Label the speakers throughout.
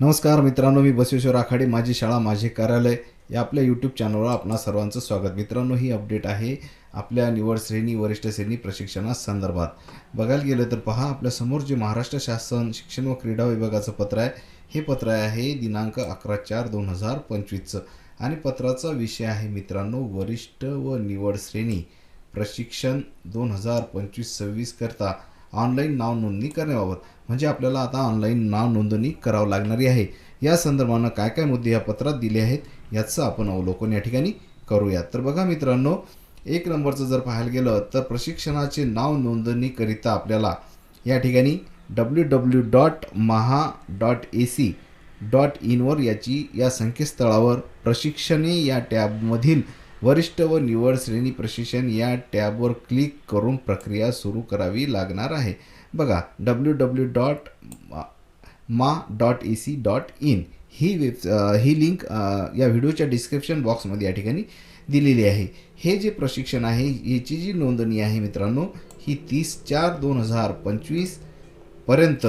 Speaker 1: नमस्कार मित्रांनो मी बसवेश्वर आखाडे माझी शाळा माझे कार्यालय या आपल्या यूट्यूब चॅनलवर आपणा सर्वांचं स्वागत. मित्रांनो ही अपडेट आहे आपल्या निवड श्रेणी वरिष्ठ श्रेणी प्रशिक्षणासंदर्भात बघायला गेलं तर पहा आपल्यासमोर जे महाराष्ट्र शासन शिक्षण व क्रीडा विभागाचं पत्र आहे हे पत्र आहे दिनांक अकरा चार दोन हजार पंचवीसचं. आणि पत्राचा विषय आहे मित्रांनो वरिष्ठ व निवड श्रेणी प्रशिक्षण दोन हजार पंचवीस सव्वीस करता. ऑनलाईन नाव नोंदणी करण्याबाबत. म्हणजे आपल्याला आता ऑनलाईन नाव नोंदणी करावं लागणारी आहे. या संदर्भानं काय काय मुद्दे या पत्रात दिले आहेत याचं आपण अवलोकन या ठिकाणी करूयात. तर बघा मित्रांनो एक नंबरचं जर पाहायला गेलं तर प्रशिक्षणाचे नाव नोंदणीकरिता आपल्याला या ठिकाणी W W dot Maha dot A C dot इनवर याची या संकेतस्थळावर प्रशिक्षणे या टॅबमधील वरिष्ठ व निवड श्रेणी प्रशिक्षण या टॅबवर क्लिक करून प्रक्रिया सुरू करावी लागणार आहे. बघा डब्ल्यू डब्ल्यू डॉट मा dot E C dot in he web ही लिंक या व्हिडिओच्या डिस्क्रिप्शन बॉक्समध्ये या ठिकाणी दिलेली आहे. हे जे प्रशिक्षण आहे याची जी नोंदणी आहे मित्रांनो ही तीस चार दोन हजार पंचवीसपर्यंत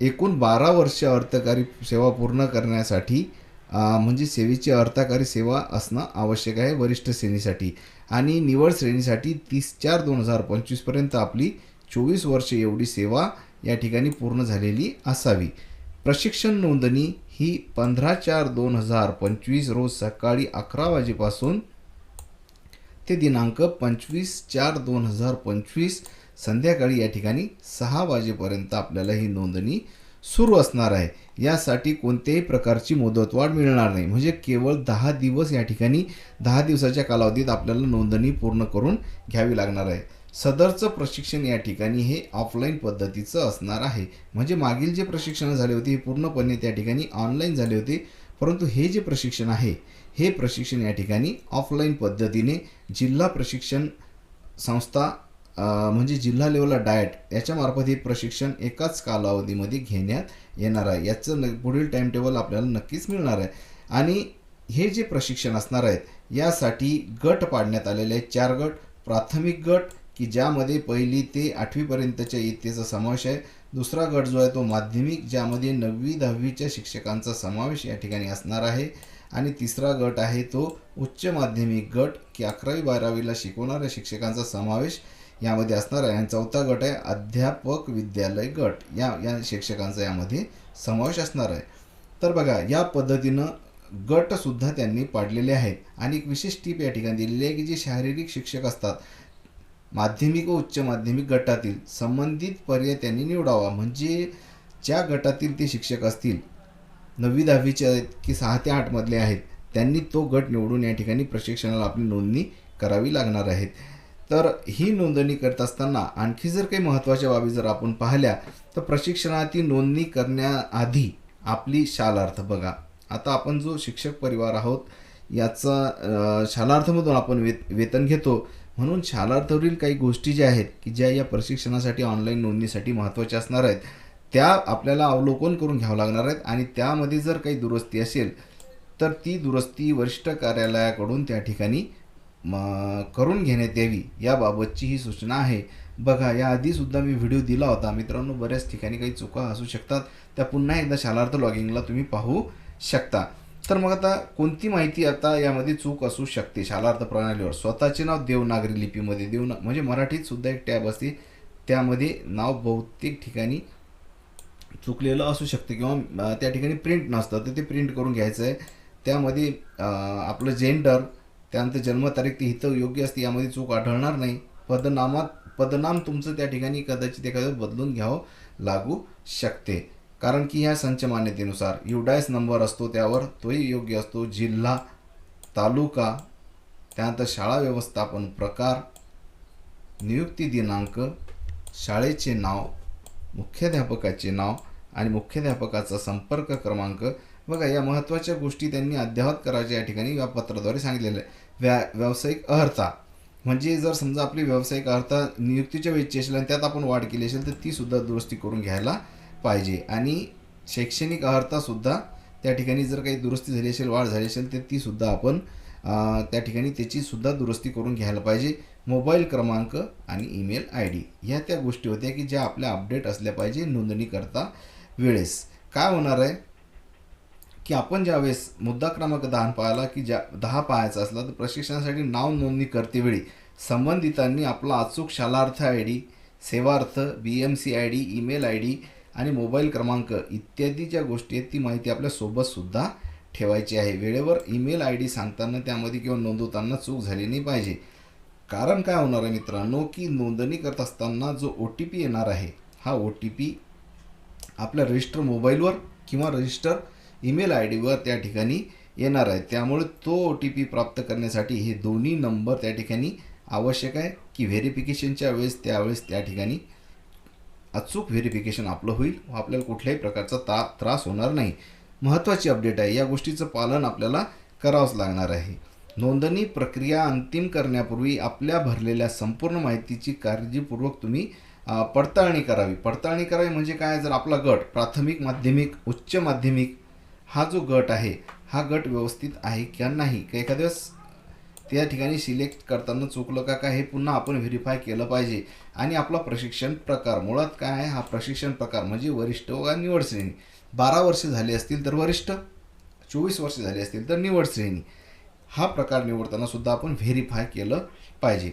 Speaker 1: एकूण बारा वर्ष अर्थकारी सेवा पूर्ण करण्यासाठी म्हणजे सेवेची अर्थकारी सेवा असणं आवश्यक आहे वरिष्ठ श्रेणीसाठी. आणि निवड श्रेणीसाठी तीस चार दोन हजार पंचवीसपर्यंत आपली चोवीस वर्ष एवढी सेवा या ठिकाणी पूर्ण झालेली असावी. प्रशिक्षण नोंदणी ही पंधरा चार दोन हजार पंचवीस रोज सकाळी अकरा वाजेपासून ते दिनांक पंचवीस चार दोन हजार पंचवीस संध्याकाळी या ठिकाणी सहा वाजेपर्यंत आपल्याला ही नोंदणी सुरू असणार आहे. यासाठी कोणत्याही प्रकारची मुदतवाढ मिळणार नाही. म्हणजे केवळ दहा दिवस या ठिकाणी दहा दिवसाच्या कालावधीत आपल्याला नोंदणी पूर्ण करून घ्यावी लागणार आहे. सदरचं प्रशिक्षण या ठिकाणी हे ऑफलाईन पद्धतीचं असणार आहे. म्हणजे मागील जे प्रशिक्षण झाले होते हे पूर्णपणे त्या ठिकाणी ऑनलाईन झाले होते. परंतु हे जे प्रशिक्षण आहे हे प्रशिक्षण या ठिकाणी ऑफलाईन पद्धतीने जिल्हा प्रशिक्षण संस्था म्हणजे जिल्हा लेवलला डायट याच्यामार्फत हे प्रशिक्षण एकाच कालावधीमध्ये घेण्यात येणार आहे. याचं न पुढील टाईमटेबल आपल्याला नक्कीच मिळणार आहे. आणि हे जे प्रशिक्षण असणार आहेत यासाठी गट पाडण्यात आलेले आहेत. चार गट प्राथमिक गट की ज्यामध्ये पहिली ते आठवीपर्यंतच्या इयत्तेचा समावेश आहे. दुसरा गट जो आहे तो माध्यमिक ज्यामध्ये नववी दहावीच्या शिक्षकांचा समावेश या ठिकाणी असणार आहे. आणि तिसरा गट आहे तो उच्च माध्यमिक गट की अकरावी बारावीला शिकवणाऱ्या शिक्षकांचा समावेश यामध्ये असणार आहे. आणि चौथा गट आहे अध्यापक विद्यालय गट. या या शिक्षकांचा यामध्ये समावेश असणार आहे. तर बघा या पद्धतीनं गटसुद्धा त्यांनी पाडलेले आहेत. आणि एक विशेष टीप या ठिकाणी दिलेली आहे की जे शारीरिक शिक्षक असतात माध्यमिक व उच्च माध्यमिक गटातील संबंधित पर्याय त्यांनी निवडावा. म्हणजे ज्या गटातील ते शिक्षक असतील नववी दहावीचे आहेत की सहा ते आठमधले आहेत त्यांनी तो गट निवडून या ठिकाणी प्रशिक्षणाला आपली नोंदणी करावी लागणार आहेत. तर ही नोंदणी करत असताना आणखी जर काही महत्त्वाच्या बाबी जर आपण पाहिल्या तर प्रशिक्षणाची नोंदणी करण्याआधी आपली शालार्थ बघा. आता आपण जो शिक्षक परिवार आहोत याचा शालार्थमधून आपण वे वेतन घेतो. म्हणून शालार्थवरील काही गोष्टी ज्या आहेत की ज्या या प्रशिक्षणासाठी ऑनलाईन नोंदणीसाठी महत्त्वाच्या असणार आहेत त्या आपल्याला अवलोकन करून घ्यावं लागणार आहेत. आणि त्यामध्ये जर काही दुरुस्ती असेल तर ती दुरुस्ती वरिष्ठ कार्यालयाकडून त्या ठिकाणी म करून घेण्यात यावी याबाबतची ही सूचना आहे. बघा याआधीसुद्धा मी व्हिडिओ दिला होता. मित्रांनो बऱ्याच ठिकाणी काही चुका असू शकतात. त्या पुन्हा एकदा शालार्थ लॉगिंगला तुम्ही पाहू शकता. तर मग आता कोणती माहिती आता यामध्ये चूक असू शकते? शालार्थ प्रणालीवर. स्वतःचे नाव देवनागरी लिपीमध्ये. देवना म्हणजे मराठीत सुद्धा एक टॅब असते. त्यामध्ये नाव बहुतेक ठिकाणी चुकलेलं असू शकते किंवा त्या ठिकाणी प्रिंट नसतं. तर ते प्रिंट करून घ्यायचं आहे. त्यामध्ये आपलं जेंडर त्यानंतर जन्मतारीख ती इथं योग्य असते यामध्ये चूक आढळणार नाही. पदनामात पदनाम तुमचं त्या ठिकाणी कदाचित एखादं बदलून घ्यावं लागू शकते. कारण की ह्या संच मान्यतेनुसार युडायस नंबर असतो त्यावर तोही योग्य असतो. जिल्हा तालुका त्यानंतर शाळा व्यवस्थापन प्रकार नियुक्ती दिनांक शाळेचे नाव मुख्याध्यापकाचे नाव आणि मुख्याध्यापकाचा संपर्क क्रमांक बघा या महत्त्वाच्या गोष्टी त्यांनी अद्यावत करायच्या या ठिकाणी या पत्राद्वारे सांगितलेलं आहे. व्या व्यावसायिक अर्हता म्हणजे जर समजा आपली व्यावसायिक अर्हता नियुक्तीच्या वेळची असेल आणि त्यात आपण वाढ केली असेल तर ती सुद्धा दुरुस्ती करून घ्यायला पाहिजे. आणि शैक्षणिक अर्हतासुद्धा त्या ठिकाणी जर काही दुरुस्ती झाली असेल वाढ झाली असेल तर ती सुद्धा आपण त्या ठिकाणी त्याची सुद्धा दुरुस्ती करून घ्यायला पाहिजे. मोबाईल क्रमांक आणि ईमेल आय डी ह्या त्या गोष्टी होत्या की ज्या आपल्या अपडेट असल्या पाहिजे नोंदणी करता वेळेस. काय होणार आहे? की आपण ज्यावेळेस मुद्दा क्रमांक दहा पाहिला की ज्या दहा पाहायचा असला तर प्रशिक्षणासाठी नाव नोंदणी करतेवेळी संबंधितांनी आपला अचूक Shalarth I D Sevarth B M C I D email I D आणि मोबाईल क्रमांक इत्यादी ज्या गोष्टी आहेत ती माहिती आपल्यासोबतसुद्धा ठेवायची आहे. वेळेवर ईमेल आय डी सांगताना त्यामध्ये किंवा नोंदवताना चूक झाली नाही पाहिजे. कारण काय होणार आहे मित्रांनो की नोंदणी करत असताना जो ओ टी पी येणार आहे हा ओ टी पी आपल्या रजिस्टर मोबाईलवर किंवा रजिस्टर ईमेल आय डीवर त्या ठिकाणी येणार आहे. त्यामुळे तो ओ टी पी प्राप्त करण्यासाठी हे दोन्ही नंबर त्या ठिकाणी आवश्यक आहे की व्हेरिफिकेशनच्या वेळेस त्यावेळेस त्या ठिकाणी अचूक व्हेरिफिकेशन आपलं होईल व आपल्याला कुठल्याही प्रकारचा ता त्रास होणार नाही. महत्त्वाची अपडेट आहे. या गोष्टीचं पालन आपल्याला करावंच लागणार आहे. नोंदणी प्रक्रिया अंतिम करण्यापूर्वी आपल्या भरलेल्या संपूर्ण माहितीची काळजीपूर्वक तुम्ही पडताळणी करावी. पडताळणी करावी म्हणजे काय? जर आपला गट प्राथमिक माध्यमिक उच्च माध्यमिक हा जो गट आहे हा गट व्यवस्थित आहे किंवा नाही? का एखाद्या वेळेस त्या ठिकाणी सिलेक्ट करताना चुकलं का काय हे पुन्हा आपण व्हेरीफाय केलं पाहिजे? आणि आपला प्रशिक्षण प्रकार मुळात काय आहे? हा प्रशिक्षण प्रकार म्हणजे वरिष्ठ व निवड श्रेणी. बारा वर्षे झाली असतील तर वरिष्ठ चोवीस वर्ष झाली असतील तर निवड श्रेणी. हा प्रकार निवडताना सुद्धा आपण व्हेरीफाय केलं पाहिजे.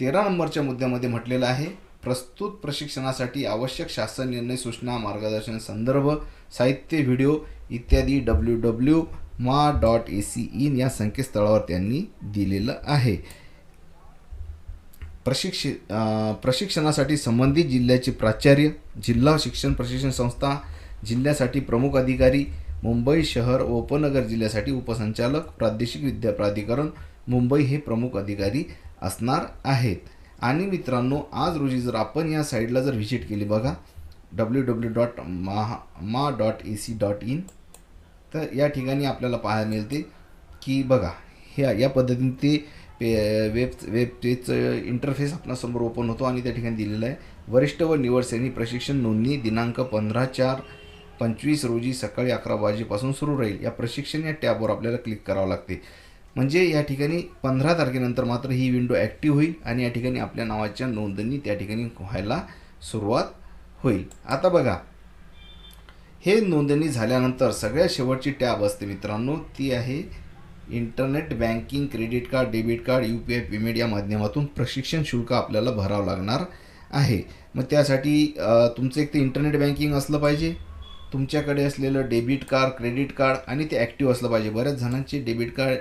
Speaker 1: तेरा नंबरच्या मुद्द्यामध्ये म्हटलेलं आहे प्रस्तुत प्रशिक्षणासाठी आवश्यक शासन निर्णय सूचना मार्गदर्शन संदर्भ साहित्य व्हिडिओ इत्यादी डब्ल्यू डब्ल्यू मा डॉट ए सी इन या संकेतस्थळावर त्यांनी दिलेलं आहे. प्रशिक्षि प्रशिक्षणासाठी संबंधित जिल्ह्याचे प्राचार्य जिल्हा शिक्षण प्रशिक्षण संस्था जिल्ह्यासाठी प्रमुख अधिकारी मुंबई शहर व उपनगर जिल्ह्यासाठी उपसंचालक प्रादेशिक विद्या प्राधिकरण मुंबई हे प्रमुख अधिकारी असणार आहेत. आणि मित्रांनो आज रोजी जर आपण या साईडला जर व्हिजिट केली बघा डब्ल्यू डब्ल्यू डॉट महा मा dot A C dot in तर या ठिकाणी आपल्याला पाहायला मिळते की बघा ह्या या पद्धतीने ते पे वेब वेब पेजचं इंटरफेस आपणासमोर ओपन होतो आणि त्या ठिकाणी दिलेलं आहे. वरिष्ठ व निवड श्रेणी प्रशिक्षण नोंदणी दिनांक पंधरा चार पंचवीस रोजी सकाळी अकरा वाजेपासून सुरू राहील. या प्रशिक्षण या टॅबवर आपल्याला क्लिक करावं लागते. म्हणजे या ठिकाणी पंधरा तारखेनंतर मात्र ही विंडो ॲक्टिव्ह होईल आणि या ठिकाणी आपल्या नावाच्या नोंदणी त्या ठिकाणी व्हायला सुरुवात होईल. आता बघा हे नोंदणी झाल्यानंतर सगळ्यात शेवटची टॅब असते मित्रांनो ती आहे internet banking credit card debit card U P I payment या माध्यमातून प्रशिक्षण शुल्क आपल्याला भरावं लागणार आहे. मग त्यासाठी तुमचं एक ते इंटरनेट बँकिंग असलं पाहिजे तुमच्याकडे असलेलं डेबिट कार्ड क्रेडिट कार्ड आणि ते ॲक्टिव्ह असलं पाहिजे. बऱ्याच जणांचे डेबिट कार्ड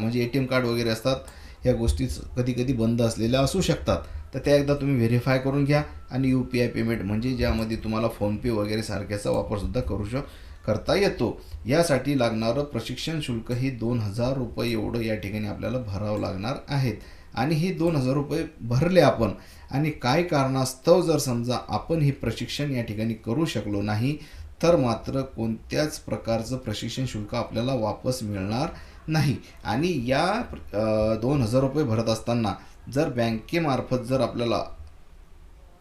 Speaker 1: म्हणजे ए टी एम कार्ड वगैरे असतात या गोष्टी कधी कधी बंद असलेल्या असू शकतात. तर त्या एकदा तुम्ही व्हेरीफाय करून घ्या आणि यू पी आय पेमेंट म्हणजे ज्यामध्ये तुम्हाला फोनपे वगैरे सारख्याचा वापरसुद्धा करू शक करता येतो. यासाठी लागणारं प्रशिक्षण शुल्क हे दोन हजार रुपये एवढं या ठिकाणी आपल्याला भरावं लागणार आहेत. आणि हे दोन हजार रुपये भरले आपण आणि काय कारणास्तव जर समजा आपण हे प्रशिक्षण या ठिकाणी करू शकलो नाही तर मात्र कोणत्याच प्रकारचं प्रशिक्षण शुल्क आपल्याला वापस मिळणार नाही. आणि या दोन हजार रुपये भरत असताना जर बँकेमार्फत जर आपल्याला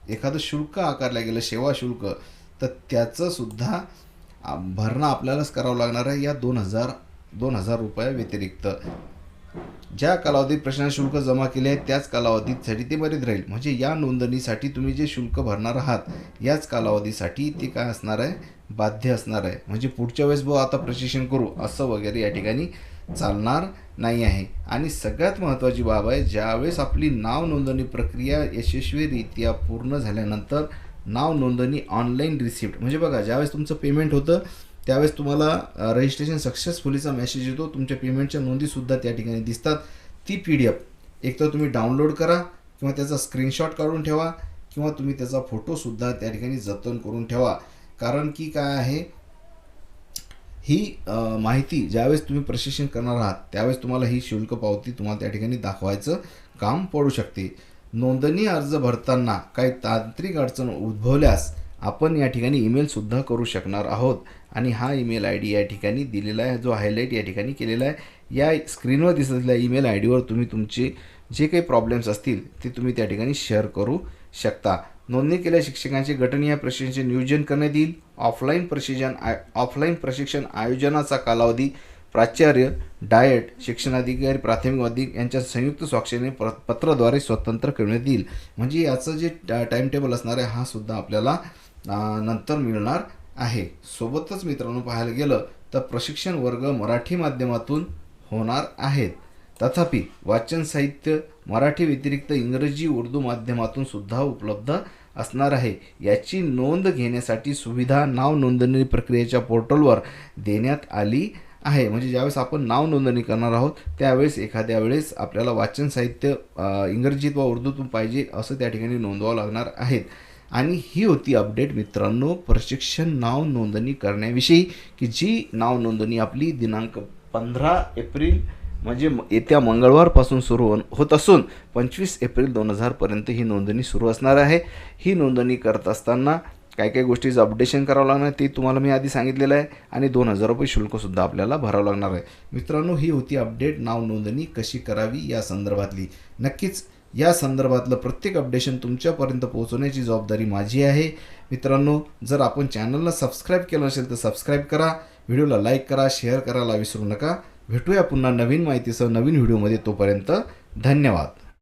Speaker 1: एखादं शुल्क आकारलं गेलं सेवा शुल्क तर त्याचंसुद्धा भरणं आपल्यालाच करावं लागणार आहे या दोन हजार दोन हजार रुपया व्यतिरिक्त. ज्या कालावधीत प्रश्न शुल्क जमा केले आहे त्याच कालावधीसाठी ते मर्यादित राहील. म्हणजे या नोंदणीसाठी तुम्ही जे शुल्क भरणार आहात याच कालावधीसाठी ते काय असणार आहे? बाध्य असणार आहे. म्हणजे पुढच्या वेळेस भाऊ आता प्रशिक्षण करू असं वगैरे या ठिकाणी चालणार नाही आहे. आणि सगळ्यात महत्त्वाची बाब आहे ज्यावेळेस आपली नाव नोंदणी प्रक्रिया यशस्वीरित्या पूर्ण झाल्यानंतर नाव नोंदणी ऑनलाईन रिसिप्ट म्हणजे बघा ज्यावेळेस तुमचं पेमेंट होतं त्यावेळेस तुम्हाला रजिस्ट्रेशन सक्सेसफुलीचा मेसेज येतो. तुमच्या पेमेंटच्या नोंदीसुद्धा त्या ठिकाणी दिसतात. ती पी डी एफ एक तर तुम्ही डाउनलोड करा किंवा त्याचा स्क्रीनशॉट काढून ठेवा किंवा तुम्ही त्याचा फोटोसुद्धा त्या ठिकाणी जतन करून ठेवा. कारण की काय आहे ही माहिती ज्यावेळेस तुम्ही प्रशिक्षण करणार आहात त्यावेळेस तुम्हाला ही शुल्क पावती तुम्हाला त्या ठिकाणी दाखवायचं काम पडू शकते. नोंदणी अर्ज भरताना काही तांत्रिक अडचण उद्भवल्यास आपण या ठिकाणी ईमेलसुद्धा करू शकणार आहोत. आणि हा ईमेल आय डी या ठिकाणी दिलेला आहे. जो हायलाईट या ठिकाणी केलेला आहे. या स्क्रीनवर दिसत असलेल्या ईमेल आय डीवर तुम्ही तुमचे जे काही प्रॉब्लेम्स असतील ते तुम्ही त्या ठिकाणी शेअर करू शकता. नोंदणी केलेल्या शिक्षकांचे गटनीय प्रशिक्षणाचे नियोजन करण्यात येईल. ऑफलाईन प्रशिक्षण आय ऑफलाईन प्रशिक्षण आयोजनाचा कालावधी प्राचार्य डायट शिक्षणाधिकारी प्राथमिक अधिक यांच्या संयुक्त स्वाक्षरीने प्र पत्राद्वारे स्वतंत्र करण्यात येईल. म्हणजे याचं जे टाईम टेबल असणार आहे हा सुद्धा आपल्याला नंतर मिळणार आहे. सोबतच मित्रांनो पाहायला गेलं तर प्रशिक्षण वर्ग मराठी माध्यमातून होणार आहेत. तथापि वाचन साहित्य मराठी व्यतिरिक्त इंग्रजी उर्दू माध्यमातून सुद्धा उपलब्ध असणार आहे. याची नोंद घेण्यासाठी सुविधा नाव नोंदणी प्रक्रियेच्या पोर्टलवर देण्यात आली आहे. म्हणजे ज्यावेळेस आपण नाव नोंदणी करणार आहोत त्यावेळेस एखाद्या वेळेस आपल्याला वाचन साहित्य इंग्रजीत वा उर्दूतून पाहिजे असं त्या ठिकाणी नोंदवावं लागणार आहेत आणि ही होती अपडेट मित्रांनो प्रशिक्षण नाव नोंदणी करण्याविषयी की जी नाव नोंदणी आपली दिनांक पंधरा एप्रिल म्हणजे म- येत्या मंगळवारपासून सुरू होत असून पंचवीस एप्रिल दोन हजारपर्यंत ही नोंदणी सुरू असणार आहे. ही नोंदणी करत असताना काय काय गोष्टीचं अपडेशन करावं लागणार ते तुम्हाला मी आधी सांगितलेलं आहे आणि दोन हजार रुपये शुल्कसुद्धा आपल्याला भरावं लागणार आहे. मित्रांनो ही होती अपडेट नाव नोंदणी कशी करावी या संदर्भातली. नक्कीच या संदर्भातलं प्रत्येक अपडेशन तुमच्यापर्यंत पोहोचवण्याची जबाबदारी माझी आहे. मित्रांनो जर आपण चॅनलला सबस्क्राईब केलं असेल तर सबस्क्राईब करा. व्हिडिओला लाईक करा शेअर करायला विसरू नका. भेटूया पुन्हा नवीन माहितीसह नवीन व्हिडिओमध्ये तोपर्यंत धन्यवाद.